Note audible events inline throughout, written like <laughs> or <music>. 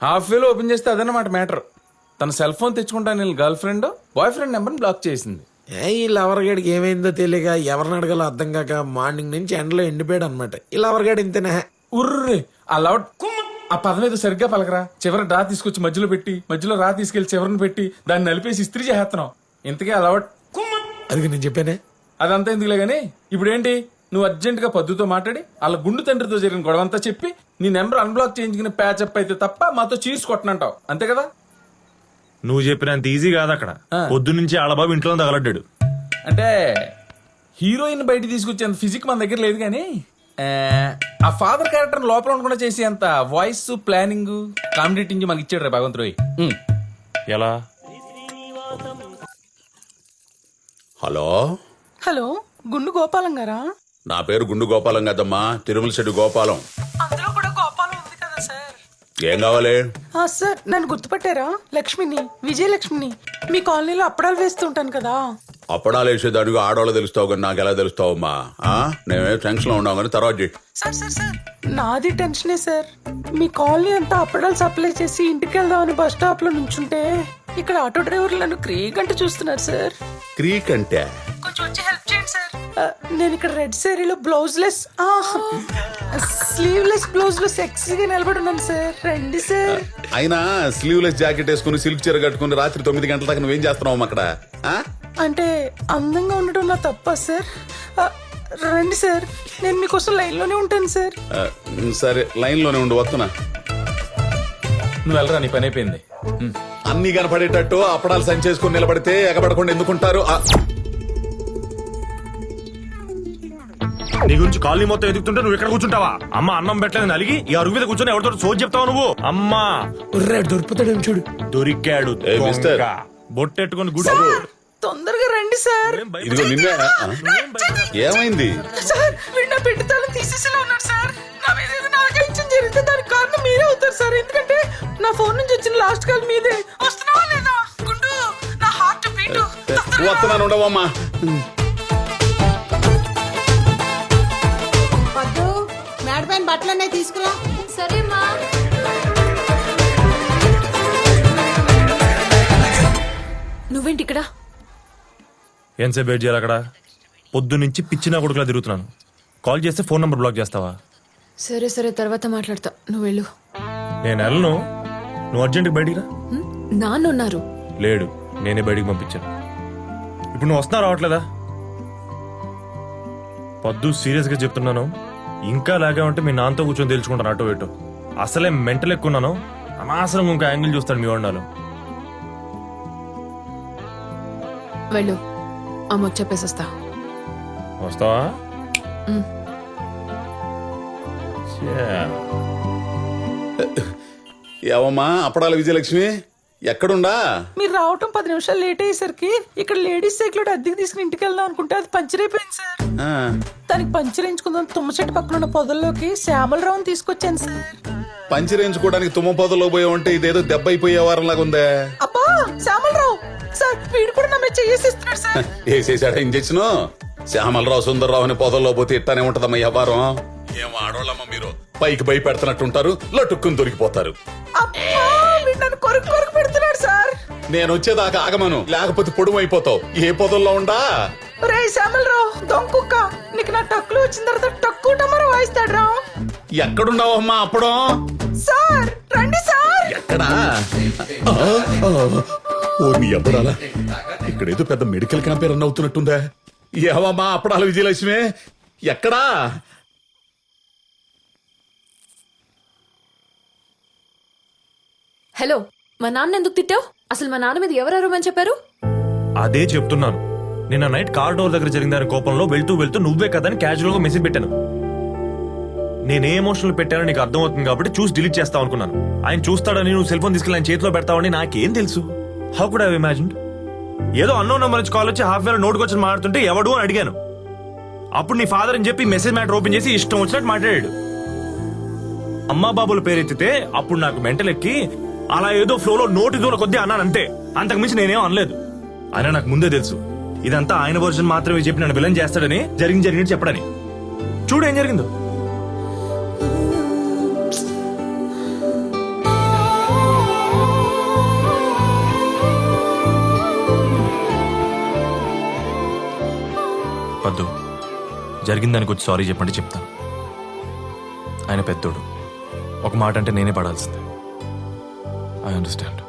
Half వేలో open చేస్తే అదన్నమాట మ్యాటర్ తన సెల్ ఫోన్ తెచ్చుకుంటాను నేను గర్ల్ ఫ్రెండ్ బాయ్ ఫ్రెండ్ నెంబర్ని బ్లాక్ చేసింది. ఏ ఈ లవర్గాడికి ఏమైందో తెలియక ఎవరిని అడగాలో అర్థం కాక మార్నింగ్ నుంచి ఎండలో ఎండిపోయాడు అనమాట ఈ లవర్గాడు ఇంతనే? ఉర్రే ఆ లౌడ్ ఆ పదం ఏదో సరిగ్గా పలకరా. చివరి రా తీసుకొచ్చి మధ్యలో పెట్టి మధ్యలో రా తీసుకెళ్ళి చివరిని పెట్టి దాన్ని నలిపేసి ఇస్త్రీ చేస్తున్నావు ఇంతకీ లౌడ్ అది నేను చెప్పానే. అదంతా ఎందుకులే గానీ ఇప్పుడు ఏంటి నువ్వు అర్జెంట్గా పద్దుతో మాట్లాడి వాళ్ళ గుండు తండ్రితో జరిగిన గొడవ అంతా చెప్పి నీ నెంబర్ అన్బ్లాక్ చేయించుకుని ప్యాచప్ అయితే తప్ప మాతో చీర్స్ కొట్టనంటావు. అంతే కదా? నువ్వు చెప్పినంత ఈజీ కాదు అక్కడ. ఆ. పొద్దు నుంచి ఆడబాబు ఇంట్లో తగలడ్డాడు. అంటే హీరోయిన్ బయట తీసుకొచ్చేంత ఫిజిక్ మన దగ్గర లేదు కానీ ఆ, ఆ ఫాదర్ క్యారెక్టర్ లోపల ఉండకుండా చేసే అంత వాయిస్ ప్లానింగ్ కామెడీ టింగ్ మాకు ఇచ్చాడు రే భగవంత్ రోయ్. ఉమ్. ఎలా? హలో? హలో గుండు గోపాలం గారా? నా పేరు గుండు గోపాలం కదమ్మా తిరుమల శెట్టి గోపాలం. ఏం కావాలి? ఆ, సార్ నన్ను గుర్తుపట్టారా? లక్ష్మిని విజయలక్ష్మిని. మీ కాలనీలో అప్పడాలు వేస్తూ ఉంటాను కదా. అప్పడాలు వేసేదానికి ఆడవాళ్ళు తెలుస్తావు కానీ నాకు ఎలా తెలుస్తావమ్మా? ఆ? నేనే టెన్షన్లో ఉన్నావు కానీ తర్వాత చెయ్. సార్ సార్ సార్ నాది టెన్షనే సార్. మీ కాలనీ అంతా అప్పడాలు సప్లై చేసి ఇంటికి వెళ్దామని బస్ స్టాప్లో నుంచుంటే ఇక్కడ ఆటో డ్రైవర్లు నన్ను క్రీగంట చూస్తున్నారు సార్. క్రీక్ అంటే? కొంచెం వచ్చి హెల్ప్ చేయండి సార్. నేను ఇక్కడ రెడ్ శారీలో బ్లౌజ్ లెస్ స్లీవ్లెస్ బ్లౌజ్లో సెక్సీగా నిలబడి ఉన్నాను సార్. రండి సార్. అయినా స్లీవ్లెస్ జాకెట్ వేసుకుని సిల్క్ చీర కట్టుకుని రాత్రి తొమ్మిది గంటల దాకా నువ్వేం చేస్తున్నావు అక్కడ? ఆ? అంటే అందంగా ఉండటం నా తప్ప సార్? రండి సార్. నేను మీకోసం లైన్లోనే ఉంటాను సార్. సరే లైన్లోనే ఉండు వస్తున్నా. నువ్వు వెళ్ళరా నీ పని అయిపోయింది. అన్ని కనపడేటట్టు అప్పడాలు సంచేసుకుని నిలబడితే ఎగబడకుండా ఎందుకుంటారు? ఆ, నీ గురించి కాలనీ మొత్తం ఎదుగుతుంటే నువ్వు ఇక్కడ కూర్చుంటావా? అమ్మ అన్నం పెట్టలేదు అలిగి ఈ అరుగు మీద కూర్చొని ఎవరితో సోది చెప్తావు నువ్వు? అమ్మా! ఉర్రే దొరుకుతాడేమో చూడు. దొరికాడు ఏ, మిస్టర్. దొంగ. బొట్టెట్టుకొని గుడి తొందరగా రండి సార్. ఇదిగో నిన్నే ఆ? ఏమైంది? సార్ వీడు నా పెట్టి తాళం తీసేసేలా ఉన్నాడు సార్. నా మీద ఏదైనా ఆగ్రహించడం జరిగితే దానికి అవుతారు సార్ ఎందుకంటే నా ఫోన్ నుంచి వచ్చిన లాస్ట్ కాల్ మీదే. వస్తున్నావా లేదా? గుండు నా హార్ట్ బీట్ వస్తున్నాను ఉండవమ్మా. వద్దు మేడ పైన బట్టలన్నీ తీసుకురా. సరే మా నువ్వేంటి ఇక్కడ? ఎంతసేపు వెయిట్ చేయాలి అక్కడ? పొద్దు నుంచి పిచ్చిన కొడుకులా తిరుగుతున్నాను. కాల్ చేస్తే ఫోన్ నంబర్ బ్లాక్ చేస్తావా? సరే సరే తర్వాత మాట్లాడతా. నువ్వు వెళ్ళు. నేను వెళ్ళను. నువ్వు అర్జెంట్కి బయటికి రా. హ్మ్? నాన్న ఉన్నారు. లేడు. నేనే బయటికి పంపించాను. ఇప్పుడు నువ్వు వస్తున్నా రావట్లేదా? పొద్దు సీరియస్గా చెప్తున్నాను. ఇంకా లాగా ఉంటే మీ నాన్నతో కూర్చొని తెలుసుకుంటాను అటో ఇటో. అసలే మెంటల్ ఎక్కున్నాను అనవసరం ఇంకో యాంగిల్ చూస్తాడు మీ వాడినాలు వెళ్ళు. అమ్మ చెప్పేసి వస్తా వస్తావా. ఛే. ఏవమ్మా అప్పడాల విజయలక్ష్మి? ఎక్కడుండా? మీరు రావటం పది నిమిషాలు లేట్ అయ్యేసరికి ఇక్కడ లేడీస్ సైకిల్ అద్దెకి తీసుకుని ఇంటికి వెళ్దాం అనుకుంటే అది పంచర్ అయిపోయింది సార్. ఆ, దానికి పంచర్ వేయించుకుందాం తుమ్మ చెట్టు పక్కన ఉన్న పొదల్లోకి శ్యామలరావుని తీసుకొచ్చాను సార్. పంచిరేయించుకోవడానికి తుమ్మ పొదలో పోయా ఉంటే ఇదేదో దెబ్బ అయిపోయే వారంలాగా ఉందే. అబ్బా శ్యామలరావు! సార్ వీడు కూడా నా మీద చేసేస్తున్నాడు సార్. వేసేసాడా ఇంజక్షన్? శ్యామలరావు సుందరరావు అని పొదల్లో పోతే ఇట్టానే ఉంటదమ్మా వ్యవహారం. ఏమో ఆడోళ్ళమ్మ మీరు? పైకి భయపెడుతున్నట్టుంటారు లటుక్కుని దొరికిపోతారు. నేను వచ్చేదాకా ఆగమను లేకపోతే పొడుము అయిపోతావు. ఏ పొదల్లో ఉండా? రే శ్యామలరావు దొంకుక్క. నీకు నా టక్కులు వచ్చిన తర్వాత టక్కు టమర వాయిస్తాడు రా. ఎక్కడున్నావమ్మా అప్పుడం? సార్ రండి సార్. ఎక్కడా? ఓ నీ అప్పుడాలా ఇక్కడేదో పెద్ద మెడికల్ క్యాంప్ రన్ అవుతున్నట్టుందా? ఏవమ్మా అప్పడాల విజయలక్ష్మి? ఎక్కడా? హలో మా నాన్న ఎందుకు తిట్టావు? అసలు మా నాన్న మీద ఎవరు అరవమని చెప్పారు? అదే చెప్తున్నాను. నిన్న నైట్ కార్ డోర్ దగ్గర జరిగిన దాని కోపంలో వెళ్తూ వెళ్తూ నువ్వే కదని క్యాజువల్గా మెసేజ్ పెట్టాను. నేనే ఎమోషనల్ పెట్టానో నీకు అర్థమవుతుంది కాబట్టి చూసి డిలీట్ చేస్తావు అనుకున్నాను. ఆయన చూస్తాడని నువ్వు సెల్ ఫోన్ తీసుకెళ్ళి ఆయన చేతిలో పెడతావని నాకేం తెలుసు? హౌ కుడ్ హావ్ ఇమాజిన్ ఏదో అన్నో నెంబర్ నుంచి కాల్ వచ్చి హాఫ్ వేల నోట్కి వచ్చి మాట్లాడుతుంటే ఎవడు అని అడిగాను. అప్పుడు నీ ఫాదర్ అని చెప్పి మెసేజ్ మ్యాటర్ ఓపెన్ చేసి ఇష్టం వచ్చినట్టు మాట్లాడాడు. అమ్మా బాబుల పేరెత్తితే అప్పుడు నాకు మెంటల్ ఎక్కి అలా ఏదో ఫ్లోలో నోటి దూర కొద్దీ అన్నాను అంతే అంతకు మించి నేనేం అనలేదు. అయినా నాకు ముందే తెలుసు. ఇదంతా ఆయన వర్జన్ మాత్రమే చెప్పి నన్ను విలన్ చేస్తాడని జరిగింది జరిగింది చెప్పడని. చూడు ఏం జరిగిందో. వద్దు జరిగిందని కొంచెం సారీ చెప్పండి చెప్తాను. ఆయన పెద్దోడు. ఒక మాట అంటే నేనే పడాల్సిందే. ఐ అండర్స్టాండ్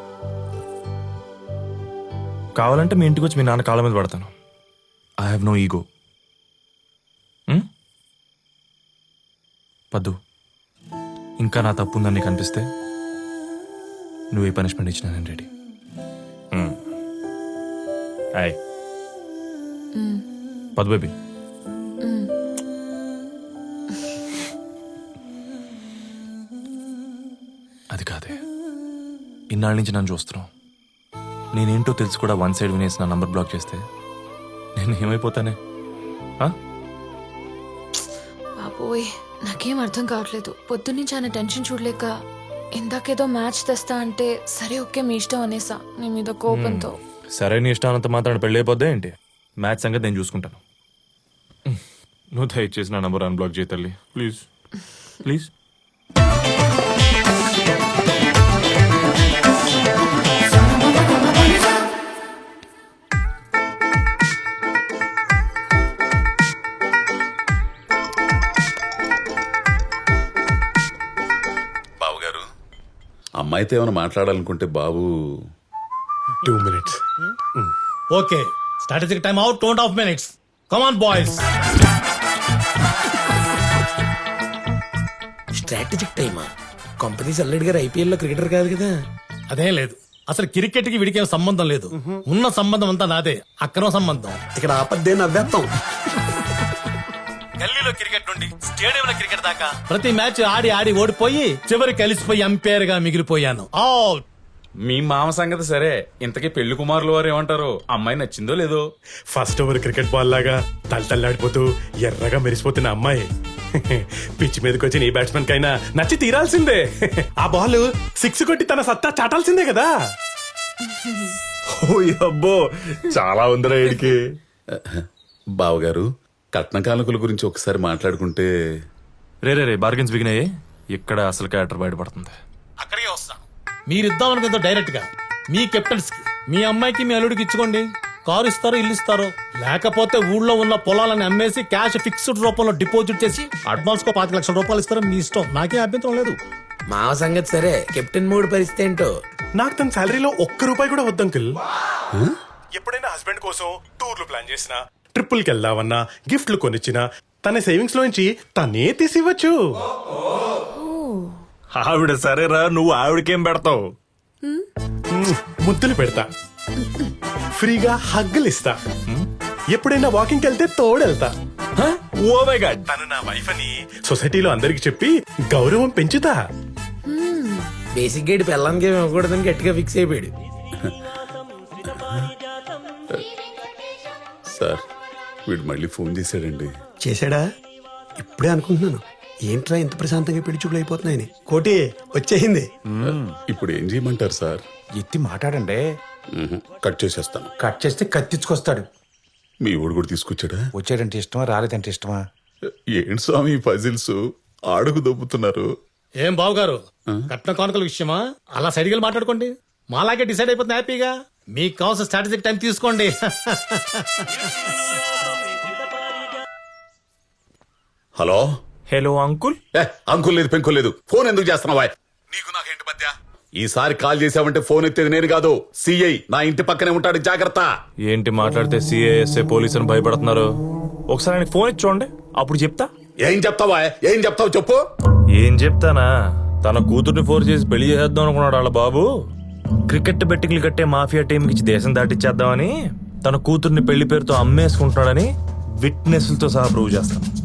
కావాలంటే మీ ఇంటికి వచ్చి మీ నాన్న కాళ్ళ మీద పడతాను. ఐ హ్యావ్ నో ఈగో పద్దు ఇంకా నా తప్పు ఉందని నీకు అనిపిస్తే నువ్వు ఏ పనిష్మెంట్ ఇచ్చినా నేను రెడీ. హాయ్ పద్దు బేబీ. ఇన్నాళ్ళ నుంచి నన్ను చూస్తున్నావు. నేనేంటో తెలిసి కూడా వన్ సైడ్ వినేసి నా నంబర్ బ్లాక్ చేస్తే నేను ఏమైపోతానే? బాబోయ్ నాకేం అర్థం కావట్లేదు. పొద్దున్నుంచి ఆయన టెన్షన్ చూడలేక ఇందాకేదో మ్యాచ్ తెస్తా అంటే సరే ఓకే మీ ఇష్టం అనేసా. నీ మీద కోపంతో. సరే నీ ఇష్టానంత మాత్రం పెళ్ళి అయిపోద్దా ఏంటి? మ్యాచ్ సంగతి నేను చూసుకుంటాను. నువ్వు దయచేసి నా నంబర్ అన్బ్లాక్ చేయి తల్లి. ప్లీజ్. ప్లీజ్. అమ్మాయితో ఏమైనా మాట్లాడాలనుకుంటే బాబు. Two minutes okay strategic time out two and half minutes come on boys strategic టైమా కంపెనీస్ అల్లెడ్ గారు ఐపీఎల్లో క్రికెటర్ కాదు కదా. అదేం లేదు. అసలు క్రికెట్కి వీడికి సంబంధం లేదు. ఉన్న సంబంధం అంతా నాదే. అక్రమ సంబంధం. ఇక్కడ ఆపద్దే నవ్వేస్తాం క్రికెట్ దాకా? ప్రతి మ్యాచ్ ఆడి ఆడి ఓడిపోయి చివరి కలిసిపోయి అంపైర్గా మిగిలిపోయాను. అవుట్ మీ మామ సంగతి సరే. ఇంతకీ పెళ్ళి కుమారులు వారు ఏమంటారు? అమ్మాయి నచ్చిందో లేదో? ఫస్ట్ ఓవర్ క్రికెట్ బాల్ లాగా తలతల్లాడిపోతూ ఎర్రగా మెరిసిపోతున్న అమ్మాయి. పిచ్ మీదకి వచ్చి నీ బ్యాట్స్మెన్ కైనా నచ్చి తీరాల్సిందే. ఆ బాల్ సిక్స్ కొట్టి తన సత్తా చాటాల్సిందే కదా. ఓ అబ్బో చాలా ఉందిరా ఏడికి బావగారు కట్న కానుకల గురించి ఒకసారి మాట్లాడుకుంటే రే రే రే బార్గెన్స్ బిగినాయి. ఇక్కడ అసలు క్యారెక్టర్ బయటపడుతుంది. అక్కడికే వస్తాను. మీరు ఇద్దాం అనుకుందో డైరెక్ట్గా మీ కెప్టెన్స్కి మీ అమ్మాయికి మీ అల్లుడికి ఇచ్చుకోండి. కారు ఇస్తారో ఇల్లు ఇస్తారో. లేకపోతే ఊళ్ళో ఉన్న పొలాలను అమ్మేసి క్యాష్ ఫిక్స్డ్ రూపంలో డిపాజిట్ చేసి అడ్వాన్స్ కో పాతిక లక్షల రూపాయలు ఇస్తారో మీ ఇష్టం. నాకే అభ్యంతరం లేదు. మావ సంగతి సరే. కెప్టెన్ మూడు పరిస్థితి ఏంటో? నాకు తన శాలరీలో ఒక్క రూపాయి కూడా వద్దు అంకుల్. ఎప్పుడైనా హస్బెండ్ కోసం టూర్లు ప్లాన్ చేసినా ట్రిప్పుల్కి వెళ్దామన్నా గిఫ్ట్లు కొనిచ్చినా తన సేవింగ్స్ లోంచి తనే తీసివ్వచ్చు. ఆవిడ సరేరా నువ్వు ఆవిడకేం పెడతావు? ముద్దులు పెడతా. ఫ్రీగా హగ్గులు ఇస్తా. ఎప్పుడైనా వాకింగ్ వెళ్తే తోడెళ్తా ఓ మై గాడ్! తను నా వైఫ్ అని సొసైటీలో అందరికి చెప్పి గౌరవం పెంచుతా. బేసిక్ గేట్ ఏమి ఇవ్వకూడదని గట్టిగా ఫిక్స్ అయిపోయాడు. సార్. వీడు మళ్ళీ ఫోన్ చేశాడండి. చేశాడా? ఇప్పుడే అనుకుంటున్నాను. ఏంట్రా ఇంత ప్రశాంతంగా పెళ్ళి చూపులు అయిపోతున్నాయని. కోటి వచ్చేసింది. ఇప్పుడు ఏం చేయమంటారు సార్? ఎత్తి మాట్లాడండి. కట్ చేసేస్తాను. కట్ చేస్తే కత్తిచ్చుకొస్తాడు. మీ ఊడు కూడా తీసుకొచ్చాడా? వచ్చాడంటే ఇష్టమా రాలేదంటే ఇష్టమా? ఏంటి స్వామి ఈ పజిల్స్ ఆడుకు దొబ్బుతున్నారు. ఏం బావు గారు కట్న కానుకల విషయమా? అలా సైడ్కి వెళ్ళి మాట్లాడుకోండి. మాలాగే డిసైడ్ అయిపోతుంది హ్యాపీగా. మీకు కావాల్సిన స్ట్రాటజిక్ టైం తీసుకోండి. <laughs> హలో? Hello uncle? ఏ అంకుల్ లేదు పెంకుల్ లేదు. ఫోన్ ఎందుకు చేస్తున్నావా నీకు నాకేంటి మధ్య? ఈసారి కాల్ చేసావంటే ఫోన్ ఎత్తేది నేను కాదు. సిఐ నా ఇంటి పక్కనే ఉంటాడు జాగ్రత్త. ఏంటి మాట్లాడితే సిఐఎస్ఏ పోలీసు అని భయపడుతున్నారు? ఒకసారి ఆయనకి ఫోన్ ఇచ్చి చూడండి అప్పుడు చెప్తా. ఏం చెప్తావా ఏం చెప్తావు చెప్పు. ఏం చెప్తానా? తన కూతుర్ని ఫోర్స్ చేసి పెళ్ళి చేసేద్దాం అనుకున్నాడు వాళ్ళ బాబు. క్రికెట్ బెట్టింగ్లు కట్టే మాఫియా టీంకి ఇచ్చి దేశం దాటిచ్చేద్దామని తన కూతుర్ని పెళ్ళి పేరుతో అమ్మేసుకుంటున్నాడని విట్నెస్లతో సహా ప్రూవ్ చేస్తాం.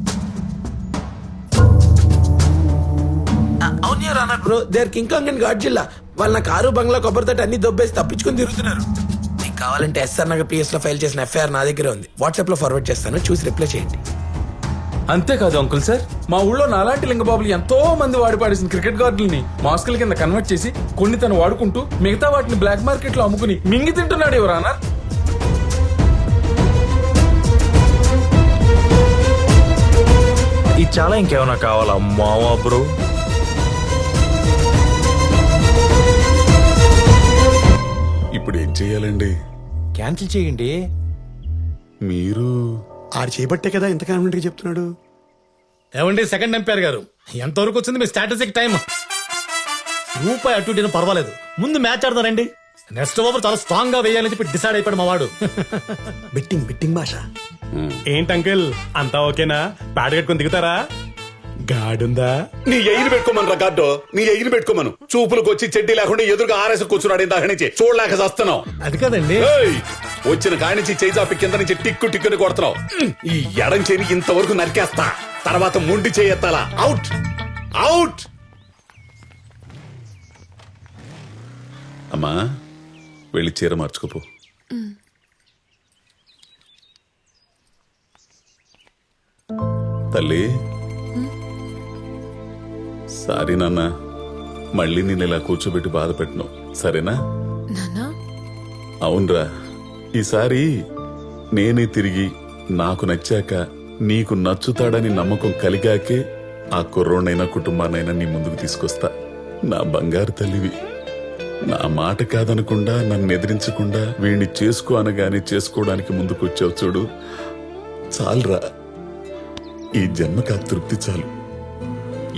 Bro there King Kong and Godzilla వాళ్ళ నా కారు బంగ్లా కొబ్బరితోటి అన్ని దొబ్బేసి తప్పించుకొని తిరుగుతున్నారు. మీకు కావాలంటే ఎస్ఆర్ నగర్ పిఎస్లో ఫైల్ చేసిన ఎఫ్ఐఆర్ నా దగ్గర ఉంది. వాట్సాప్లో ఫార్వర్డ్ చేస్తాను చూసి రిప్లై చేయండి. అంతేకాదు అంకుల్ సార్ మా ఊళ్ళో నాలాంటి లింగబాబులు ఎంతో మంది వాడి పాడేసిన క్రికెట్ గార్డుల్ని మాస్కుల కింద కన్వర్ట్ చేసి కొన్ని తను వాడుకుంటూ మిగతా వాటిని బ్లాక్ మార్కెట్లో అమ్ముకుని మింగి తింటున్నాడు ఎవరానా ఇది చాలా ఇంకేమైనా కావాలా? మావా బ్రో ఇప్పుడు ఏం చెయ్యాలండి క్యాన్సిల్ చేయండి. మీరు? ఆడు చేపట్టే కదా ఎంత కాన్ఫిడెంట్గా చెప్తున్నాడు. ఏమండి సెకండ్ ఎంపైర్ గారు. ఎంతవరకు వచ్చింది మీ స్ట్రాటజిక్ టైం రూపాయి అటు ఇటు పర్వాలేదు. ముందు మ్యాచ్ ఆడతారండి నెక్స్ట్ ఓవర్ చాలా స్ట్రాంగ్గా వేయాలని చెప్పి డిసైడ్ అయిపోయాడు మా వాడు. బెట్టింగ్ బెట్టింగ్ భాష. ఏంటి అంకుల్? అంతా ఓకేనా? ప్యాడ్ కట్టుకొని దిగుతారా? గాడుందా? నీ ఎయిని పెట్టుకోమను రికార్డు నీ ఎయిని పెట్టుకోమను. చూపులకు వచ్చి చెడ్డి లేకుండా ఎదురుగా ఆరేసి కూర్చున్నాడు ఇందాక నుంచి. చూడలేక చేస్తున్నావు. అది కదండి. వచ్చిన కాడి నుంచి చేయి చాపి కింద నుంచి టిక్కు టిక్కుని కొడుతున్నావు. ఈ ఎడం చేని ఇంతవరకు నరికేస్తా. తర్వాత ముండి చేయెత్తాలా. అవుట్ అవుట్ అమ్మా వెళ్ళి చీర మార్చుకోపో. తల్లి సారీ నాన్న. మళ్ళీ నేను ఇలా కూర్చోబెట్టి బాధ పెట్టను సరేనా? నానా అవునరా. ఈసారి నేనే తిరిగి నాకు నచ్చాక నీకు నచ్చుతాడని నమ్మకం కలిగాకే ఆ కుర్రోనైనా కుటుంబానైనా నీ ముందుకు తీసుకొస్తా. నా బంగారు తల్లివి. నా మాట కాదనకుండా నన్ను ఎదిరించకుండా వీణ్ణి చేసుకో అనగానే చేసుకోవడానికి ముందుకు వచ్చావు చూడు. చాలురా. ఈ జన్మకు ఆ తృప్తి చాలు.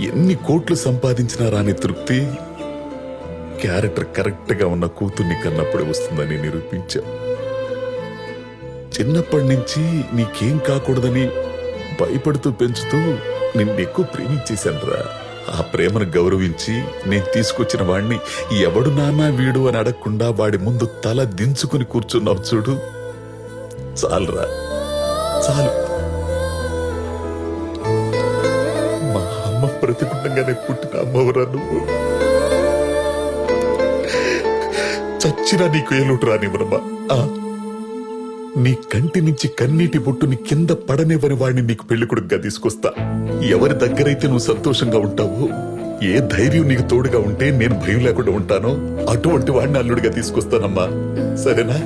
ఎన్ని కోట్లు సంపాదించినా రాని తృప్తి క్యారెక్టర్ కరెక్ట్గా ఉన్న కూతుర్ని కన్నప్పుడే వస్తుందని నిరూపించా చిన్నప్పటి నుంచి నీకేం కాకూడదని భయపడుతూ పెంచుతూ నిన్నెక్కువ ప్రేమించేశానురా. ఆ ప్రేమను గౌరవించి నేను తీసుకొచ్చిన వాణ్ణి ఎవడు నానా వీడు అని అడగకుండా వాడి ముందు తల దించుకుని కూర్చున్నావు చూడు. చాలురా. చాలు. అమ్మ పుట్టిన అమ్మవరా నువ్వు. చచ్చినా నీకు ఏలుడు రానివ్వనమ్మా. ఆ. నీ కంటి నుంచి కన్నీటి బొట్టుని కింద పడనివ్వని వాడిని నీకు పెళ్ళికొడుకుగా తీసుకొస్తా. ఎవరి దగ్గరైతే నువ్వు సంతోషంగా ఉంటావో ఏ ధైర్యం నీకు తోడుగా ఉంటే నేను భయం లేకుండా ఉంటానో అటువంటి వాడిని అల్లుడిగా తీసుకొస్తానమ్మా. సరేనా?